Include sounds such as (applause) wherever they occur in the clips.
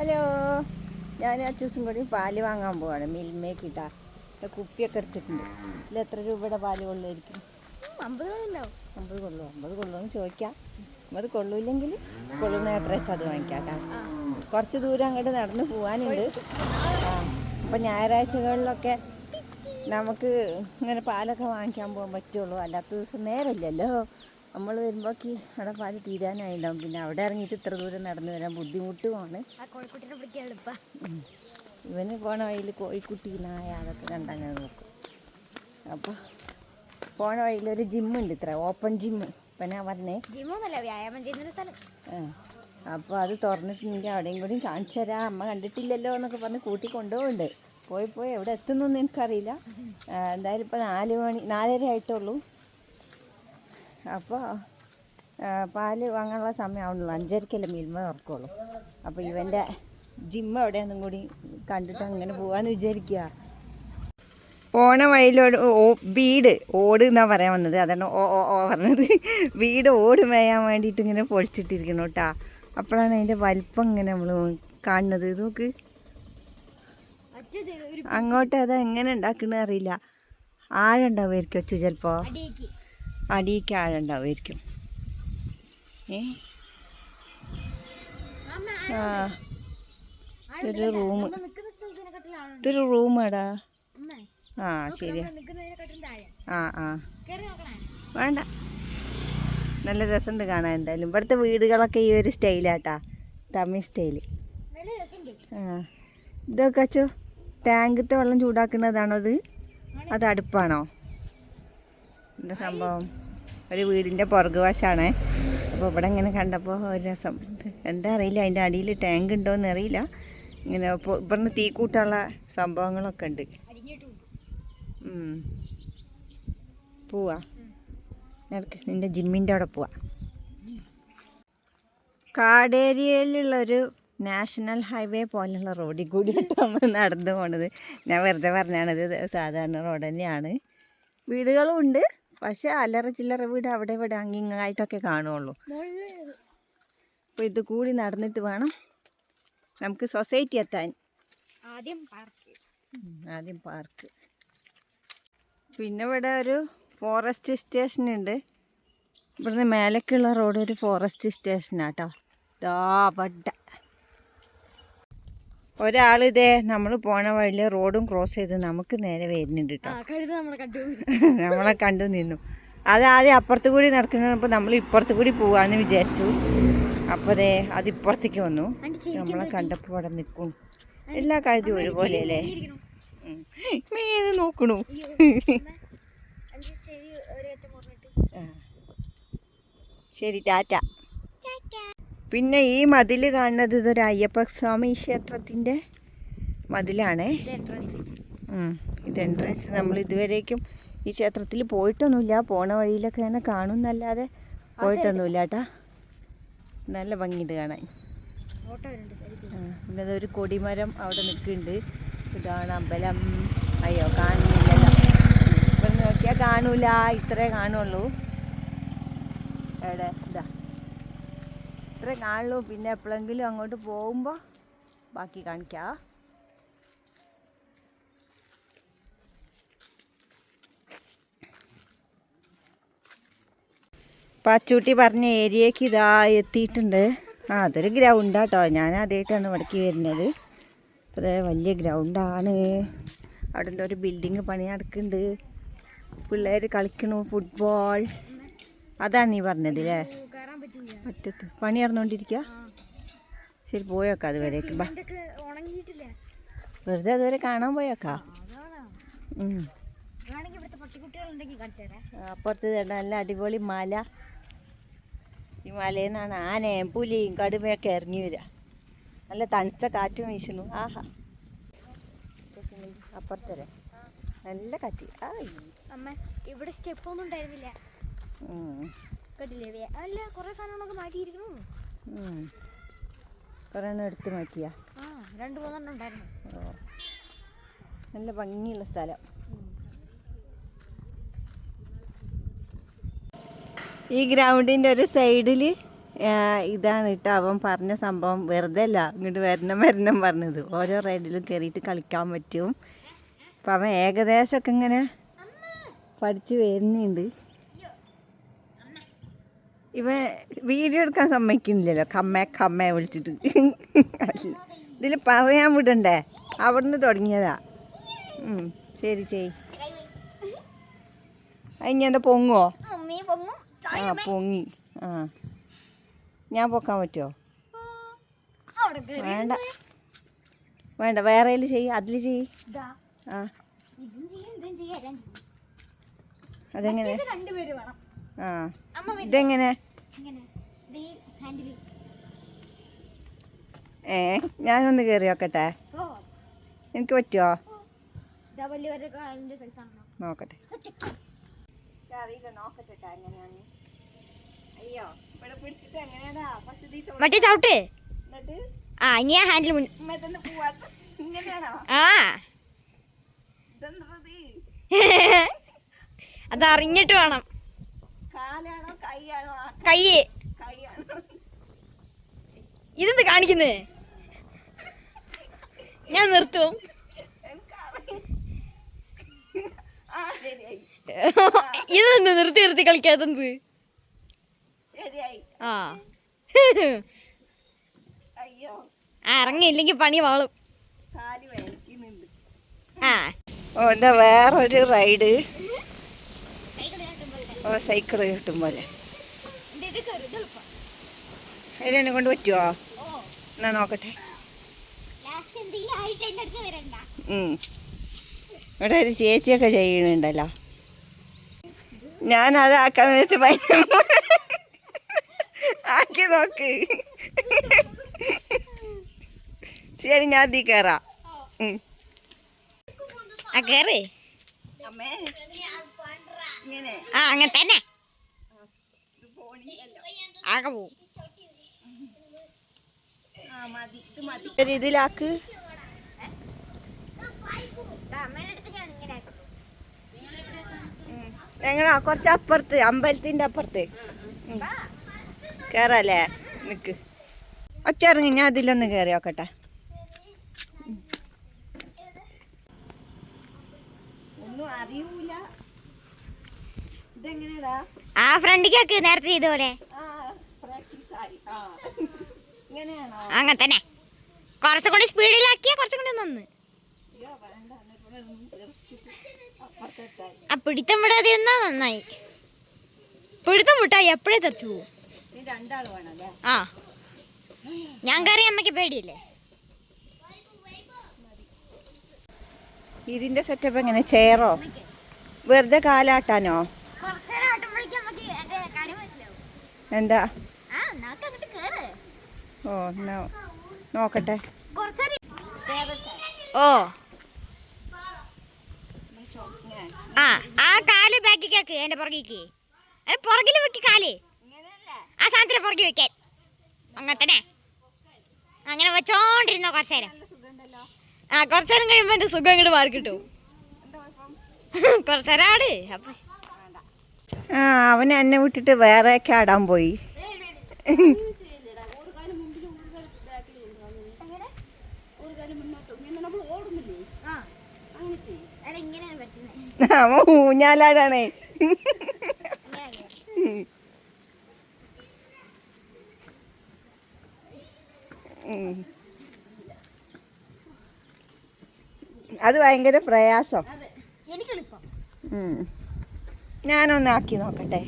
Hello. ഞാൻ അച്ചൂസും കൂടി പാൽ വാങ്ങാൻ പോവാണ്. മിൽമേക്ക് ഇട്ടാ കുപ്പിയൊക്കെ എടുത്തിട്ടുണ്ട്. ഇതിൽ എത്ര രൂപയുടെ പാൽ കൊള്ളുമായിരിക്കും? അമ്പത് രൂപയുണ്ടാവും അമ്പത് കൊള്ളു? അമ്പത് കൊള്ളുമെന്ന് ചോദിക്കാം. അമ്പത് കൊള്ളൂല്ലെങ്കിൽ കൊള്ളുന്ന എത്ര വെച്ചാൽ അത് വാങ്ങിക്കാം കേട്ടോ. കുറച്ച് ദൂരം അങ്ങോട്ട് നടന്ന് പോകാനുണ്ട് അപ്പം ഞായറാഴ്ചകളിലൊക്കെ നമുക്ക് ഇങ്ങനെ പാലൊക്കെ വാങ്ങിക്കാൻ പോകാൻ പറ്റുള്ളൂ. അല്ലാത്ത ദിവസം നേരമില്ലല്ലോ. നമ്മൾ വരുമ്പോൾ അവിടെ പാൽ തീരാനായിട്ടുണ്ടാവും പിന്നെ അവിടെ ഇറങ്ങിയിട്ട് ഇത്ര ദൂരം നടന്നു വരാൻ ബുദ്ധിമുട്ടുമാണ്. ഇവന് പോണ വഴിയിൽ കോഴിക്കുട്ടി നായ അതൊക്കെ കണ്ടങ്ങനെ നോക്കും. അപ്പോൾ പോണ വഴിയിൽ ഒരു ജിമ്മുണ്ട് ഇത്ര ഓപ്പൺ ജിമ്മ് ഇപ്പം ഞാൻ പറഞ്ഞേ. വ്യായാമം ചെയ്യുന്നൊരു സ്ഥലം. അപ്പോൾ അത് തുറന്നിട്ടുണ്ടെങ്കിൽ അവിടെയും കൂടി കാണിച്ചു തരാം. അമ്മ കണ്ടിട്ടില്ലല്ലോ എന്നൊക്കെ പറഞ്ഞ് കൂട്ടി കൊണ്ടുപോകുന്നുണ്ട് പോയി പോയി എവിടെ എത്തുന്നൊന്നും എനിക്കറിയില്ല. എന്തായാലും ഇപ്പോൾ നാല് മണി നാലര ആയിട്ടുള്ളൂ അപ്പോൾ പാൽ വാങ്ങാനുള്ള സമയമാവുന്നുള്ളൂ അഞ്ചരക്കല്ലേ മിൽമ തുറക്കുള്ളൂ അപ്പോൾ ഇവന്റെ ജിമ്മ എവിടെയാണെന്നും കൂടി കണ്ടിട്ട് അങ്ങനെ പോകാമെന്ന് വിചാരിക്കുക പോണ വഴിയിലോട് ഓ- വീട് ഓട് എന്നാ പറയാൻ വന്നത്. അതാണ് ഓ ഓ ഓ പറഞ്ഞത്. വീട് ഓട് മേയാൻ വേണ്ടിയിട്ട് ഇങ്ങനെ പൊളിച്ചിട്ടിരിക്കണം കേട്ടാ അപ്പോഴാണ് അതിന്റെ വലിപ്പം ഇങ്ങനെ നമ്മൾ കാണുന്നത്. ഇത് നോക്ക് അങ്ങോട്ട് അത് എങ്ങനെ ഉണ്ടാക്കണെന്ന് അറിയില്ല ആഴുണ്ടാവുമായിരിക്കും ചിലപ്പോൾ അടിയേക്ക് ആഴുണ്ടാവുമായിരിക്കും ഏ? ആ. ഇതൊരു റൂം ഇതൊരു റൂമാടാ. ആ താഴെ ആ ആ. വേണ്ട. നല്ല രസമുണ്ട് കാണാൻ എന്തായാലും. ഇവിടുത്തെ വീടുകളൊക്കെ ഈ ഒരു സ്റ്റൈലാട്ടാ. തമിഴ് സ്റ്റൈൽ. ആ. ഇതൊക്കെ അച്ചോ ടാങ്കത്തെ വെള്ളം ചൂടാക്കുന്നതാണോ അത് അത് അടുപ്പാണോ? എന്താ സംഭവം? ഒരു വീടിന്റെ പുറകുവശാണേ അപ്പോൾ ഇവിടെ ഇങ്ങനെ കണ്ടപ്പോൾ ഒരു രസം. എന്താ അറിയില്ല അതിന്റെ അടിയിൽ ടാങ്ക് ഉണ്ടോയെന്ന് അറിയില്ല. ഇങ്ങനെ ഇപ്പോൾ ഇവിടുന്ന് തീ കൂട്ടാനുള്ള സംഭവങ്ങളൊക്കെ ഉണ്ട്. പോവാ. നടക്ക് നിന്റെ ജിമ്മിന്റെ അവിടെ പോവാ. കാടേരിയയിലുള്ളൊരു നാഷണൽ ഹൈവേ പോലുള്ള റോഡിൽ കൂടി നമ്മൾ നടന്നു പോണത്. ഞാൻ വെറുതെ പറഞ്ഞാണത് സാധാരണ റോഡ് തന്നെയാണ്. വീടുകളും ഉണ്ട്. പക്ഷേ അല്ലറ ചില്ലറ വീട് അവിടെ ഇവിടെ അങ്ങിങ്ങായിട്ടൊക്കെ കാണുള്ളൂ. അപ്പൊ അപ്പോൾ ഇത് കൂടി നടന്നിട്ട് വേണം നമുക്ക് സൊസൈറ്റി എത്താൻ. ആദ്യം പാർക്ക്. ആദ്യം പാർക്ക്. പിന്നെ ഇവിടെ ഒരു ഫോറസ്റ്റ് സ്റ്റേഷൻ ഉണ്ട്. ഇവിടുന്ന് മേലേക്കുള്ള റോഡ് ഒരു ഫോറസ്റ്റ് സ്റ്റേഷനാട്ടോ ദാ അവിടെ ഒരാൾ ഇതേ നമ്മൾ പോണ വഴിയിൽ റോഡും ക്രോസ് ചെയ്ത് നമുക്ക് നേരെ വരുന്നുണ്ട് കേട്ടോ (laughs) നമ്മളെ കണ്ടു. നിന്നു. അത് ആദ്യം അപ്പുറത്ത് കൂടി നടക്കുന്നപ്പോൾ നമ്മൾ ഇപ്പുറത്ത് കൂടി പോവാന്ന് വിചാരിച്ചു. അപ്പോൾ ദേ അത് ഇപ്പുറത്തേക്ക് വന്നു. നമ്മളെ കണ്ടപ്പോൾ അവിടെ നിൽക്കും. എല്ലാ കഴുതും ഒരുപോലെ അല്ലേ? മീത് നോക്കണു. (laughs) ശരി ടാറ്റ. പിന്നെ ഈ മതിൽ കാണുന്നത് ഇതൊരു അയ്യപ്പ സ്വാമി ക്ഷേത്രത്തിന്റെ മതിലാണേ. ഇത് എൻട്രൻസ് നമ്മൾ ഇതുവരേക്കും ഈ ക്ഷേത്രത്തിൽ പോയിട്ടൊന്നുമില്ല. പോണ വഴിയിലൊക്കെ അങ്ങനെ കാണുന്നല്ലാതെ പോയിട്ടൊന്നുമില്ല കേട്ടാ. നല്ല ഭംഗിയുണ്ട് കാണാൻ. പിന്നെ അതൊരു കൊടിമരം അവിടെ നിൽക്കുന്നുണ്ട്. ഇതാണ് അമ്പലം. അയ്യോ കാണുന്നില്ലല്ലോ ഇപ്പം നോക്കിയാൽ കാണൂല. ഇത്രേ കാണുള്ളൂ. എവിടെ? ഇതാ. ഇത്രേ കാണുള്ളൂ. പിന്നെ എപ്പോഴെങ്കിലും അങ്ങോട്ട് പോകുമ്പോൾ ബാക്കി കാണിക്കാം. പച്ചൂട്ടി പറഞ്ഞ ഏരിയക്ക് ഇതാ എത്തിയിട്ടുണ്ട്. ആ അതൊരു ഗ്രൗണ്ടാട്ടോ ഞാൻ ആദ്യമായിട്ടാണ് ഇവിടേക്ക് വരുന്നത്. അതെ വലിയ ഗ്രൗണ്ടാണ് അവിടെ എന്തോ ഒരു ബിൽഡിങ് പണി നടക്കുന്നുണ്ട്. പിള്ളേർ കളിക്കണു ഫുട്ബോൾ അതാണ് നീ പറഞ്ഞത് അല്ലേ? പറ്റത്ത് പണി അറിഞ്ഞുകൊണ്ടിരിക്കുക ശരി പോയേക്കാം അതുവരേക്ക്. ബാ. വെറുതെ അതുവരെ കാണാൻ പോയേക്കാ. അപ്പുറത്ത് ദേ നല്ല അടിപൊളി മല. ഈ മലയിൽ നിന്നാണ് ആനയും പുലിയും കടുമയൊക്കെ ഇറങ്ങി വരിക. നല്ല തണുത്ത കാറ്റും വീശുന്നു. ആഹാ. അപ്പുറത്തരെ നല്ല കാറ്റ് ആ അമ്മ ഇവിടെ സ്റ്റെപ്പ് ഒന്നും ഉണ്ടായിരുന്നില്ല. കേട്ടില്ലേ വേ- അല്ല കുറേ സാധനങ്ങളൊക്കെ മാറ്റിയിരിക്കണു കുറേ എണ്ണം എടുത്ത് മാറ്റിയാ? ആ രണ്ട് മൂന്നെണ്ണം ഉണ്ടായിരുന്നു. ഓ. നല്ല ഭംഗിയുള്ള സ്ഥലം. ഈ ഗ്രൗണ്ടിന്റെ ഒരു സൈഡിൽ ഇതാണ് കേട്ടോ അവൻ പറഞ്ഞ സംഭവം. വെറുതെ അല്ല ഇങ്ങോട്ട് വരണം വരണം പറഞ്ഞത്. ഓരോ റൈഡിലും കയറിയിട്ട് കളിക്കാൻ പറ്റും. അപ്പം അവൻ ഏകദേശമൊക്കെ ഇങ്ങനെ പഠിച്ച് വരുന്നുണ്ട്. ഇവ വീഡിയോ എടുക്കാൻ സമ്മതിക്കുന്നില്ലല്ലോ. കമ്മേ കമ്മ വിളിച്ചിട്ട്. ഇതിൽ പറയാൻ വിടണ്ടേ? അവിടുന്ന് തുടങ്ങിയതാ. ശരി ചെയ് അതിന് എന്താ പൊങ്ങും. ആ പൊങ്ങി. ആ. ഞാൻ പൊക്കാൻ പറ്റുമോ വേണ്ട. വേണ്ട വേറെ ചെയ്യ്. അതിൽ ചെയ്യ്. ആ. അതെങ്ങനെ? രണ്ടുപേര് വേണം. ആ. ഇതെങ്ങനെ? ഇങ്ങനെ. ദേ ഹാൻഡിൽ ഏ ഞാനൊന്ന് കയറി നോക്കട്ടെ. ഓ. എനിക്ക് പറ്റുമോ നോക്കട്ടെ. മറ്റേ ചവിട്ട്. ആ ഇനി ആ ഹാൻഡിൽ ആ. അതറിഞ്ഞിട്ട് (laughs) അത് അറിഞ്ഞിട്ട് വേണം. കാലാണോ കൈയാണോ? ആ കൈ ഇതെന്ത് കാണിക്കുന്നേ? ഞാൻ നിർത്തും. (laughs) ഇതെന്ത് നിർത്തി നിർത്തി കളിക്കാതെന്ത് ആ. (laughs) അയ്യോ. ആ ഇറങ്ങിയില്ലെങ്കിൽ പണി വാളും. ആ. ഓ എന്താ വേറൊരു റൈഡ്? ഓ സൈക്കിൾ കിട്ടും പോലെ. അതിനെന്നെ കൊണ്ട് പറ്റുമോ എന്നാ നോക്കട്ടെ. ഇവിടെ ഒരു ചേച്ചിയൊക്കെ ചെയ്യണുണ്ടല്ലോ ഞാനത് ആക്കാന്ന് വെച്ച് ഭയങ്കര (laughs) ആക്കി നോക്ക്. ശരി ഞാൻ തീ കയറാം കയറേ ആ അമ്മേ. ആ അങ്ങനെ തന്നെ. ആകെ പോവും രീതിയിലാക്ക്. ഇതിലാക്ക് എങ്ങനാ? കുറച്ച് അപ്പുറത്ത് അമ്പലത്തിന്റെ അപ്പുറത്ത്. കേറല്ലേ? നിക്ക്. ഒച്ച ഇറങ്ങി ഞാൻ അതിലൊന്ന് കയറി നോക്കട്ടെ. ഒന്നും അറിയൂല. ആ ഫ്രണ്ടിലേക്ക് നേരത്തെ ഇതുപോലെ. അങ്ങനെ തന്നെ കുറച്ചും കൂടി സ്പീഡിലാക്കിയാ കുറച്ചും കൂടി നിന്ന്. വേണ്ട. എന്നിട്ട് ഇതൊന്നും തെറിച്ചിട്ട് അപ്പുറത്തെത്തായി ആ പിടിത്തം വിടാതെ എന്നാ നന്നായി. പിടുത്തം വിട്ടാ എപ്പോഴേ തെറിച്ചു പോവും? ആ. ഞാൻ കയറി അമ്മയ്ക്ക് പേടിയില്ലേ? ഇതിന്റെ സെറ്റപ്പ് എങ്ങനെ? ചെയറോ വെറുതെ കാലാട്ടാനോ? എന്താ? ഓ എന്നാ നോക്കട്ടെ. ഓ. ആ ആ കാൽ ബാക്കിക്കാക്ക് എന്റെ പുറകിക്ക്. പുറകിൽ വെക്ക് കാൽ. ആ സാധനത്തിന് പുറകിൽ വെക്കാൻ. അങ്ങനെ തന്നെ അങ്ങനെ വെച്ചോണ്ടിരുന്നോ കുറച്ചു നേരം ആ കുറച്ചു നേരം കഴിയുമ്പോ എന്റെ സുഖം ഇങ്ങോട്ട് മാറി കിട്ടും (laughs) കുറച്ചു നേരം ആട്. അപ്പൊ ആ അവൻ എന്നെ വിട്ടിട്ട് വേറെ ആടാൻ പോയി. അവൻ ഊഞ്ഞാലാടാണേ. അത് ഭയങ്കര പ്രയാസം. എനിക്ക് എളുപ്പം ഉം. ഞാനൊന്ന് ആക്കി നോക്കട്ടെ.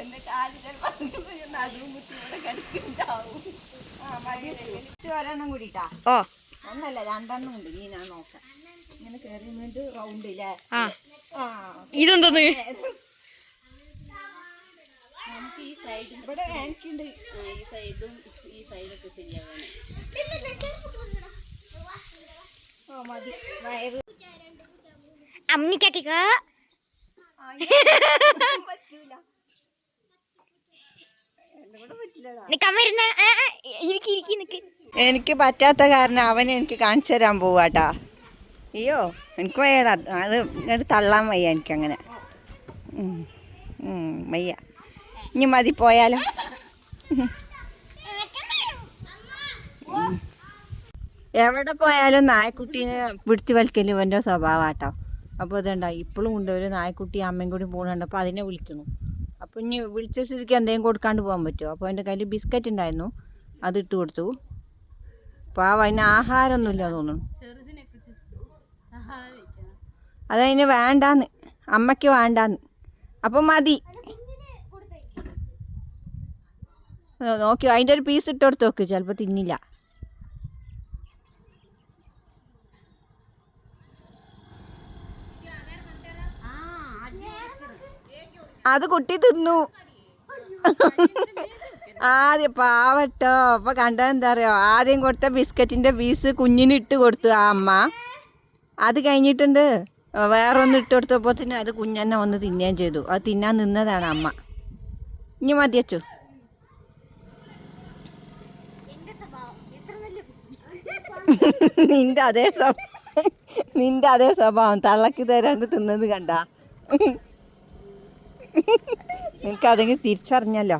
എന്റെ കാലിന്റെ അതും ആ മതി. ഇത് ഒരെണ്ണം കൂടിട്ടാ ഓ. ഒന്നല്ല രണ്ടെണ്ണം ഉണ്ട്. നീ ഞാൻ നോക്കാം. ഇങ്ങനെ കയറി വേണ്ടി റൗണ്ട് ഇല്ലേ? ആ. ഇതെന്തോന്ന്? ഇവിടെ എനിക്കുണ്ട്. ഈ മതി വയറ് അമ്മിക്കാക്കിക്കോ (laughs) പറ്റൂല എന്നെ പറ്റില്ലടാ നിക്ക് അമ്മ ഇരുന്ന് ഇരിക്ക് നിക്ക്. എനിക്ക് പറ്റാത്ത കാരണം അവൻ എനിക്ക് കാണിച്ചു തരാൻ പോവാട്ടാ. അയ്യോ എനിക്ക് വയ്യടാ. അത് ഇങ്ങോട്ട് തള്ളാൻ വയ്യ എനിക്കങ്ങനെ വയ്യ. ഇനി മതി പോയാലോ. എവിടെ പോയാലും നായ്ക്കുട്ടീനെ പിടിച്ചു വലിക്കൽ ഇവന്റെ സ്വഭാവമാട്ടോ അപ്പോൾ ഇതുണ്ടാ ഇപ്പോഴും ഉണ്ട്. ഒരു നായ്ക്കുട്ടി അമ്മയും കൂടി പോകുന്നുണ്ട് അപ്പോൾ അതിനെ വിളിക്കുന്നു. അപ്പോൾ ഇനി വിളിച്ച സ്ഥിതിക്ക് എന്തെങ്കിലും കൊടുക്കാണ്ട് പോകാൻ പറ്റുമോ? അപ്പോൾ എന്റെ കയ്യിൽ ബിസ്ക്കറ്റ് ഉണ്ടായിരുന്നു. അത് ഇട്ട് കൊടുത്തു. പാവ അതിന് ആഹാരമൊന്നുമില്ല തോന്നുന്നു. അതതിന് വേണ്ടാന്ന്. അമ്മയ്ക്ക് വേണ്ടാന്ന്. അപ്പം മതി. നോക്കിയോ നോക്കി അതിന്റെ ഒരു പീസ് ഇട്ട് കൊടുത്ത് നോക്ക്. ചിലപ്പോൾ തിന്നില്ല. അത് കുട്ടി തിന്നു. ആദ്യം പാവട്ടോ. അപ്പൊ കണ്ടത് എന്താ അറിയോ? ആദ്യം കൊടുത്ത ബിസ്ക്കറ്റിന്റെ പീസ് കുഞ്ഞിന് ഇട്ട് കൊടുത്തു ആ അമ്മ. അത് കഴിഞ്ഞിട്ടുണ്ട്. വേറെ ഒന്ന് ഇട്ട് കൊടുത്തപ്പോൾ തന്നെ അത് കുഞ്ഞന്നെ ഒന്ന് തിന്നുകയും ചെയ്തു. അത് തിന്നാൻ നിന്നതാണ് അമ്മ. ഇനി മതിയച്ചു (laughs) നിന്റെ അതേ സ്വഭാവം. നിന്റെ അതേ സ്വഭാവം. തള്ളക്ക് തരാണ്ട് തിന്നത് കണ്ട. നിനക്കതെങ്കിൽ തിരിച്ചറിഞ്ഞല്ലോ.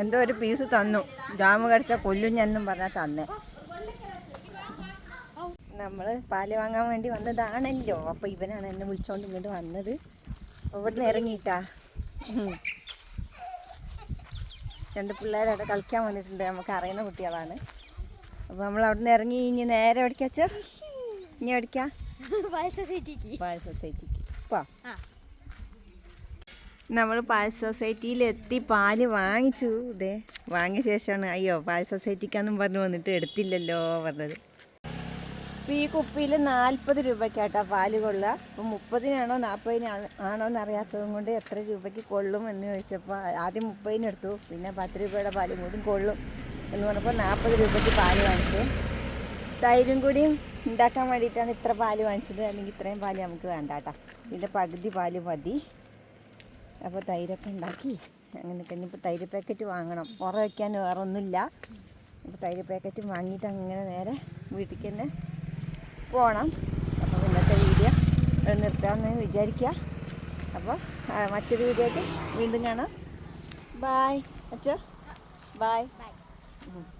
എന്തോ ഒരു പീസ് തന്നു. ജാമ് കടിച്ച കൊല്ലും ഞാനും പറഞ്ഞാൽ തന്നേ. നമ്മൾ പാൽ വാങ്ങാൻ വേണ്ടി വന്നതാണല്ലോ. അപ്പോൾ ഇവനാണ് എന്നെ വിളിച്ചോണ്ട് ഇങ്ങോട്ട് വന്നത്. ഇവിടുന്ന് ഇറങ്ങിയിട്ടാ. രണ്ട് പിള്ളേരവിടെ കളിക്കാൻ വന്നിട്ടുണ്ട്. നമുക്ക് അറിയുന്ന കുട്ടികളാണ്. അപ്പോൾ നമ്മൾ അവിടെ നിന്ന് ഇറങ്ങി ഇനി നേരെ എവിടേക്കാച്ചോ ഇനി എവിടേക്കാ? സൊസൈറ്റിക്ക്. പായസ സൊസൈറ്റിക്ക്. പോ. നമ്മൾ പാൽ സൊസൈറ്റിയിൽ എത്തി പാൽ വാങ്ങിച്ചു. ഇതേ വാങ്ങിയ ശേഷമാണ് അയ്യോ പാൽ സൊസൈറ്റിക്കാന്നും പറഞ്ഞു വന്നിട്ട് എടുത്തില്ലല്ലോ പറഞ്ഞത്. ഈ കുപ്പിയിൽ നാൽപ്പത് രൂപയ്ക്കാട്ടോ പാൽ കൊള്ളുക. അപ്പം മുപ്പതിനാണോ നാൽപ്പതിനാണോ ആണോ എന്നറിയാത്തതും കൊണ്ട് എത്ര രൂപയ്ക്ക് കൊള്ളും എന്ന് ചോദിച്ചപ്പോൾ ആദ്യം മുപ്പതിനെടുത്തു പിന്നെ പത്ത് രൂപയുടെ പാലും കൂടി കൊള്ളും. എന്ന് പറഞ്ഞപ്പോൾ നാൽപ്പത് രൂപയ്ക്ക് പാൽ വാങ്ങിച്ചു. തൈരും കൂടിയും ഉണ്ടാക്കാൻ വേണ്ടിയിട്ടാണ് ഇത്ര പാൽ വാങ്ങിച്ചത്. അല്ലെങ്കിൽ ഇത്രയും പാൽ നമുക്ക് വേണ്ട കേട്ടോ. ഇതിന്റെ പകുതി പാൽ മതി. അപ്പോൾ തൈരൊക്കെ ഉണ്ടാക്കി. അങ്ങനെ തന്നെ ഇപ്പോൾ തൈര് പാക്കറ്റ് വാങ്ങണം. ഉറ വയ്ക്കാൻ വേറെ ഒന്നുമില്ല അപ്പോൾ തൈര് പാക്കറ്റ് വാങ്ങിയിട്ട് അങ്ങനെ നേരെ വീട്ടിലേക്ക് തന്നെ പോകണം. അപ്പോൾ ഇന്നത്തെ വീഡിയോ നിർത്താമെന്ന് വിചാരിക്കുക. അപ്പോൾ മറ്റൊരു വീഡിയോയ്ക്ക് വീണ്ടും കാണാം. ബായ് അച്ഛ. Bye Mm.